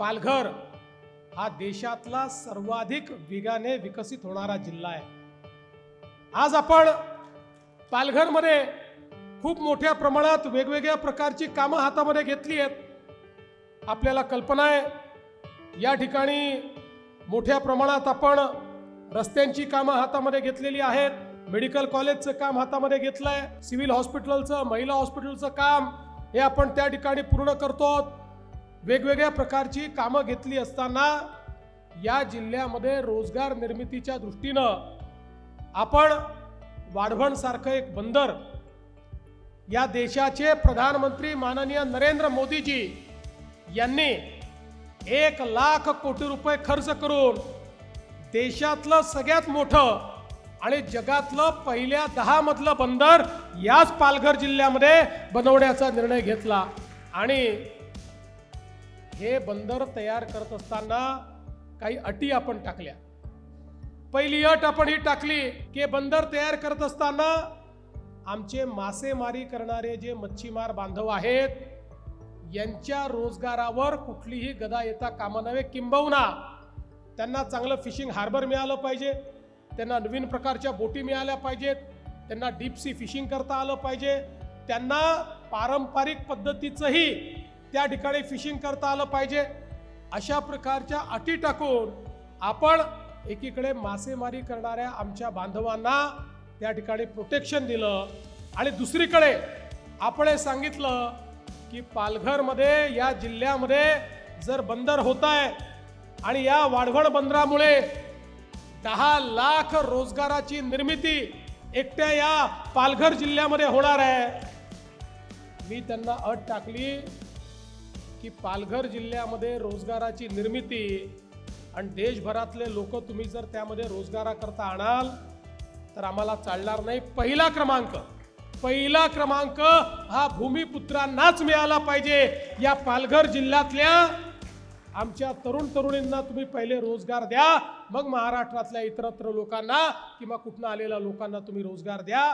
पालघर हा देशातला सर्वाधिक वेगाने विकसित होणारा जिल्हा आहे. आज आपण पालघरमध्ये खूप मोठ्या प्रमाणात वेगवेगळ्या प्रकारची कामं हातामध्ये घेतली आहेत. आपल्याला कल्पना आहे या ठिकाणी मोठ्या प्रमाणात आपण रस्त्यांची कामं हातामध्ये घेतलेली आहेत. मेडिकल कॉलेजचं काम हातामध्ये घेतलं आहे सिव्हिल हॉस्पिटलचं महिला हॉस्पिटलचं काम हे आपण त्या ठिकाणी पूर्ण करतो वेगवेगळ्या प्रकारची कामं घेतली असताना या जिल्ह्यामध्ये रोजगार निर्मितीच्या दृष्टीनं आपण वाढवणसारखं एक बंदर या देशाचे प्रधानमंत्री माननीय नरेंद्र मोदीजी यांनी एक लाख कोटी रुपये खर्च करून देशातलं सगळ्यात मोठं आणि जगातलं पहिल्या दहा मधलं बंदर याच पालघर जिल्ह्यामध्ये बनवण्याचा निर्णय घेतला. आणि हे बंदर तयार करत असताना काही अटी आपण टाकल्या. पहिली अट आपण ही टाकली की बंदर तयार करत असताना आमचे मासेमारी करणारे जे मच्छीमार बांधव आहेत यांच्या रोजगारावर कुठलीही गदा येता कामा नव्हे किंबहुना त्यांना चांगलं फिशिंग हार्बर मिळालं पाहिजे त्यांना नवीन प्रकारच्या बोटी मिळाल्या पाहिजेत त्यांना डीप सी फिशिंग करता आलं पाहिजे त्यांना पारंपरिक पद्धतीचंही त्या ठिकाणी फिशिंग करता आलं पाहिजे. अशा प्रकारच्या अटी टाकून आपण एकीकडे मासेमारी करणाऱ्या आमच्या बांधवांना त्या ठिकाणी प्रोटेक्शन दिलं. आणि दुसरीकडे आपण हे सांगितलं की पालघरमध्ये या जिल्ह्यामध्ये जर बंदर होत आहे आणि या वाढवण बंदरामुळे दहा लाख रोजगाराची निर्मिती एकट्या या पालघर जिल्ह्यामध्ये होणार आहे. मी त्यांना अट टाकली. की पालघर जिल्ह्यामध्ये रोजगाराची निर्मिती आणि देशभरातले लोक तुम्ही जर त्यामध्ये रोजगाराकरता आणाल तर आम्हाला चालणार नाही. पहिला क्रमांक पहिला क्रमांक हा भूमिपुत्रांनाच मिळाला पाहिजे. या पालघर जिल्ह्यातल्या आमच्या तरुण तरुणींना तुम्ही पहिले रोजगार द्या मग महाराष्ट्रातल्या इतरत्र लोकांना किंवा कुठनं आलेल्या लोकांना तुम्ही रोजगार द्या.